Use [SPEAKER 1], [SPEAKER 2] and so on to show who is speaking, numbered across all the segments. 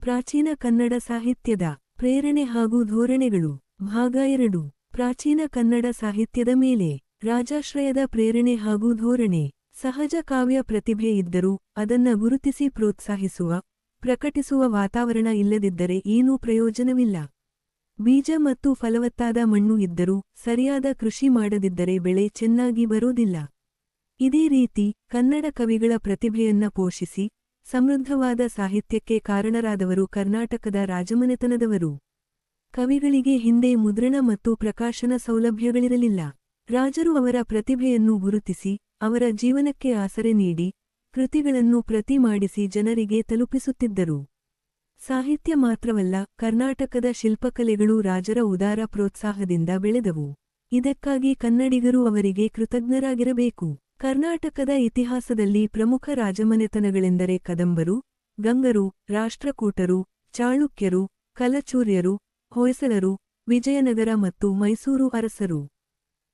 [SPEAKER 1] ಪ್ರಾಚೀನ ಕನ್ನಡ ಸಾಹಿತ್ಯದ ಪ್ರೇರಣೆ ಹಾಗೂ ಧೋರಣೆಗಳು. ಭಾಗ ಎರಡು. ಪ್ರಾಚೀನ ಕನ್ನಡ ಸಾಹಿತ್ಯದ ಮೇಲೆ ರಾಜಾಶ್ರಯದ ಪ್ರೇರಣೆ ಹಾಗೂ ಧೋರಣೆ. ಸಹಜ ಕಾವ್ಯ ಪ್ರತಿಭೆ ಇದ್ದರೂ ಅದನ್ನ ಗುರುತಿಸಿ ಪ್ರೋತ್ಸಾಹಿಸುವ, ಪ್ರಕಟಿಸುವ ವಾತಾವರಣ ಇಲ್ಲದಿದ್ದರೆ ಏನೂ ಪ್ರಯೋಜನವಿಲ್ಲ. ಬೀಜ ಮತ್ತು ಫಲವತ್ತಾದ ಮಣ್ಣು ಇದ್ದರೂ ಸರಿಯಾದ ಕೃಷಿ ಮಾಡದಿದ್ದರೆ ಬೆಳೆ ಚೆನ್ನಾಗಿ ಬರೋದಿಲ್ಲ. ಇದೇ ರೀತಿ ಕನ್ನಡ ಕವಿಗಳ ಪ್ರತಿಭೆಯನ್ನ ಪೋಷಿಸಿ ಸಮೃದ್ಧವಾದ ಸಾಹಿತ್ಯಕ್ಕೆ ಕಾರಣರಾದವರು ಕರ್ನಾಟಕದ ರಾಜಮನೆತನದವರು. ಕವಿಗಳಿಗೆ ಹಿಂದೆ ಮುದ್ರಣ ಮತ್ತು ಪ್ರಕಾಶನ ಸೌಲಭ್ಯಗಳಿರಲಿಲ್ಲ. ರಾಜರು ಅವರ ಪ್ರತಿಭೆಯನ್ನು ಗುರುತಿಸಿ, ಅವರ ಜೀವನಕ್ಕೆ ಆಸರೆ ನೀಡಿ, ಕೃತಿಗಳನ್ನು ಪ್ರತಿ ಮಾಡಿಸಿ ಜನರಿಗೆ ತಲುಪಿಸುತ್ತಿದ್ದರು. ಸಾಹಿತ್ಯ ಮಾತ್ರವಲ್ಲ, ಕರ್ನಾಟಕದ ಶಿಲ್ಪಕಲೆಗಳು ರಾಜರ ಉದಾರ ಪ್ರೋತ್ಸಾಹದಿಂದ ಬೆಳೆದವು. ಇದಕ್ಕಾಗಿ ಕನ್ನಡಿಗರು ಅವರಿಗೆ ಕೃತಜ್ಞರಾಗಿರಬೇಕು. ಕರ್ನಾಟಕದ ಇತಿಹಾಸದಲ್ಲಿ ಪ್ರಮುಖ ರಾಜಮನೆತನಗಳೆಂದರೆ ಕದಂಬರು, ಗಂಗರು, ರಾಷ್ಟ್ರಕೂಟರು, ಚಾಳುಕ್ಯರು, ಕಲಚೂರ್ಯರು, ಹೊಯ್ಸಳರು, ವಿಜಯನಗರ ಮತ್ತು ಮೈಸೂರು ಅರಸರು.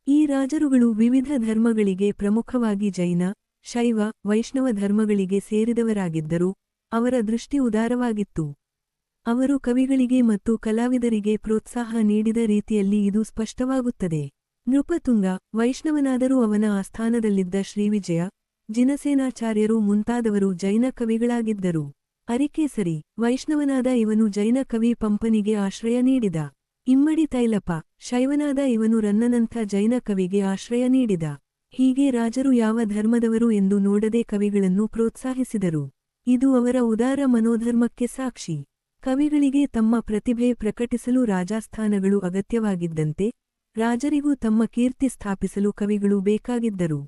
[SPEAKER 1] ಈ ರಾಜರುಗಳು ವಿವಿಧ ಧರ್ಮಗಳಿಗೆ ಪ್ರಮುಖವಾಗಿ ಜೈನ, ಶೈವ, ವೈಷ್ಣವ ಧರ್ಮಗಳಿಗೆ ಸೇರಿದವರಾಗಿದ್ದರು, ಅವರ ದೃಷ್ಟಿ ಉದಾರವಾಗಿತ್ತು. ಅವರು ಕವಿಗಳಿಗೆ ಮತ್ತು ಕಲಾವಿದರಿಗೆ ಪ್ರೋತ್ಸಾಹ ನೀಡಿದ ರೀತಿಯಲ್ಲಿ ಇದು ಸ್ಪಷ್ಟವಾಗುತ್ತದೆ. ನೃಪತುಂಗ, ವೈಷ್ಣವನಾದರೂ ಅವನ ಆಸ್ಥಾನದಲ್ಲಿದ್ದ ಶ್ರೀವಿಜಯ, ಜಿನಸೇನಾಚಾರ್ಯರು ಮುಂತಾದವರು ಜೈನ ಕವಿಗಳಾಗಿದ್ದರು. ಅರಿಕೇಸರಿ, ವೈಷ್ಣವನಾದ ಇವನು ಜೈನ ಕವಿ ಪಂಪನಿಗೆ ಆಶ್ರಯ ನೀಡಿದ. ಇಮ್ಮಡಿ ತೈಲಪ ಶೈವನಾದ ಇವನು ರನ್ನನಂಥ ಜೈನ ಕವಿಗೆ ಆಶ್ರಯ ನೀಡಿದ. ಹೀಗೆ ರಾಜರು ಯಾವ ಧರ್ಮದವರು ಎಂದು ನೋಡದೆ ಕವಿಗಳನ್ನು ಪ್ರೋತ್ಸಾಹಿಸಿದರು. ಇದು ಅವರ ಉದಾರ ಮನೋಧರ್ಮಕ್ಕೆ ಸಾಕ್ಷಿ. ಕವಿಗಳಿಗೆ ತಮ್ಮ ಪ್ರತಿಭೆ ಪ್ರಕಟಿಸಲು ರಾಜಾಸ್ಥಾನಗಳು ಅಗತ್ಯವಾಗಿದ್ದಂತೆ ರಾಜರಿಗೂ ತಮ್ಮ ಕೀರ್ತಿ ಸ್ಥಾಪಿಸಲು ಕವಿಗಳು ಬೇಕಾಗಿದ್ದರು.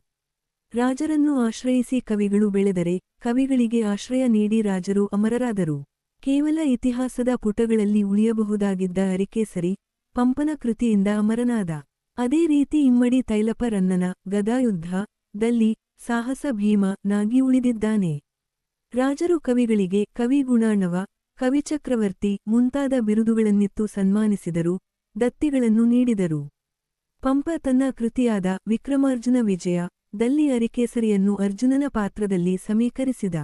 [SPEAKER 1] ರಾಜರನ್ನು ಆಶ್ರಯಿಸಿ ಕವಿಗಳು ಬೆಳೆದರೆ ಕವಿಗಳಿಗೆ ಆಶ್ರಯ ನೀಡಿ ರಾಜರು ಅಮರರಾದರು. ಕೇವಲ ಇತಿಹಾಸದ ಪುಟಗಳಲ್ಲಿ ಉಳಿಯಬಹುದಾಗಿದ್ದ ಅರಿಕೇಸರಿ ಪಂಪನ ಕೃತಿಯಿಂದ ಅಮರನಾದ. ಅದೇ ರೀತಿ ಇಮ್ಮಡಿ ತೈಲಪರನ್ನನ ಗದಾಯುದ್ಧ, ದಲ್ಲಿ ಸಾಹಸ ಭೀಮ ನಾಗಿ ಉಳಿದಿದ್ದಾನೆ. ರಾಜರು ಕವಿಗಳಿಗೆ ಕವಿ ಗುಣಾಣವ ಕವಿಚಕ್ರವರ್ತಿ ಮುಂತಾದ ಬಿರುದುಗಳನ್ನಿತ್ತು ಸನ್ಮಾನಿಸಿದರು, ದತ್ತಿಗಳನ್ನು ನೀಡಿದರು. ಪಂಪ ತನ್ನ ಕೃತಿಯಾದ ವಿಕ್ರಮಾರ್ಜುನ ವಿಜಯ, ದಲ್ಲಿ ಅರಿಕೇಸರಿಯನ್ನು ಅರ್ಜುನನ ಪಾತ್ರದಲ್ಲಿ ಸಮೀಕರಿಸಿದ.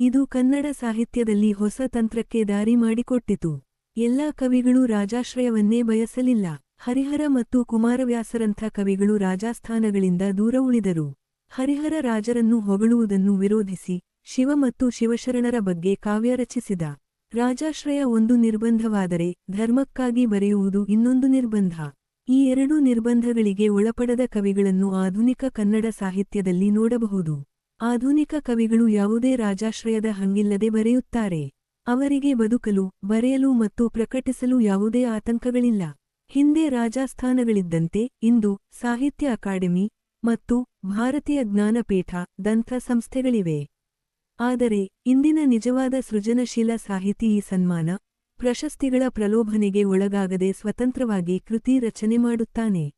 [SPEAKER 1] ಇದು ಕನ್ನಡ ಸಾಹಿತ್ಯದಲ್ಲಿ ಹೊಸ ತಂತ್ರಕ್ಕೆ ದಾರಿ ಮಾಡಿಕೊಟ್ಟಿತು. ಎಲ್ಲಾ ಕವಿಗಳು ರಾಜಾಶ್ರಯವನ್ನೇ ಬಯಸಲಿಲ್ಲ. ಹರಿಹರ ಮತ್ತು ಕುಮಾರವ್ಯಾಸರಂಥ ಕವಿಗಳು ರಾಜಾಸ್ಥಾನಗಳಿಂದ ದೂರ ಉಳಿದರು. ಹರಿಹರ ರಾಜರನ್ನು ಹೊಗಳುವುದನ್ನು ವಿರೋಧಿಸಿ ಶಿವ ಮತ್ತು ಶಿವಶರಣರ ಬಗ್ಗೆ ಕಾವ್ಯ ರಚಿಸಿದ. ರಾಜಾಶ್ರಯ ಒಂದು ನಿರ್ಬಂಧವಾದರೆ ಧರ್ಮಕ್ಕಾಗಿ ಬರೆಯುವುದು ಇನ್ನೊಂದು ನಿರ್ಬಂಧ. ಈ ಎರಡೂ ನಿರ್ಬಂಧಗಳಿಗೆ ಒಳಪಡದ ಕವಿಗಳನ್ನು ಆಧುನಿಕ ಕನ್ನಡ ಸಾಹಿತ್ಯದಲ್ಲಿ ನೋಡಬಹುದು. ಆಧುನಿಕ ಕವಿಗಳು ಯಾವುದೇ ರಾಜಾಶ್ರಯದ ಹಂಗಿಲ್ಲದೆ ಬರೆಯುತ್ತಾರೆ. ಅವರಿಗೆ ಬದುಕಲು, ಬರೆಯಲು ಮತ್ತು ಪ್ರಕಟಿಸಲು ಯಾವುದೇ ಆತಂಕಗಳಿಲ್ಲ. ಹಿಂದೆ ರಾಜಸ್ಥಾನಗಳಿದ್ದಂತೆ ಇಂದು ಸಾಹಿತ್ಯ ಅಕಾಡೆಮಿ ಮತ್ತು ಭಾರತೀಯ ಜ್ಞಾನಪೀಠ ದಂಥ ಸಂಸ್ಥೆಗಳಿವೆ. ಆದರೆ, ಇಂದಿನ ನಿಜವಾದ ಸೃಜನಶೀಲ ಸಾಹಿತಿ ಈ ಸನ್ಮಾನ ಪ್ರಶಸ್ತಿಗಳ ಪ್ರಲೋಭನೆಗೆ ಒಳಗಾಗದೆ ಸ್ವತಂತ್ರವಾಗಿ ಕೃತಿ ರಚನೆ ಮಾಡುತ್ತಾನೆ.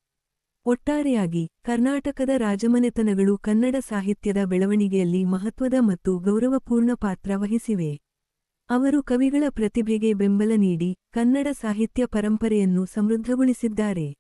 [SPEAKER 1] ಒಟ್ಟಾರೆಯಾಗಿ, ಕರ್ನಾಟಕದ ರಾಜಮನೆತನಗಳು ಕನ್ನಡ ಸಾಹಿತ್ಯದ ಬೆಳವಣಿಗೆಯಲ್ಲಿ ಮಹತ್ವದ ಮತ್ತು ಗೌರವಪೂರ್ಣ ಪಾತ್ರ ವಹಿಸಿವೆ. ಅವರು ಕವಿಗಳ ಪ್ರತಿಭೆಗೆ ಬೆಂಬಲ ನೀಡಿ ಕನ್ನಡ ಸಾಹಿತ್ಯ ಪರಂಪರೆಯನ್ನು ಸಮೃದ್ಧಗೊಳಿಸಿದ್ದಾರೆ.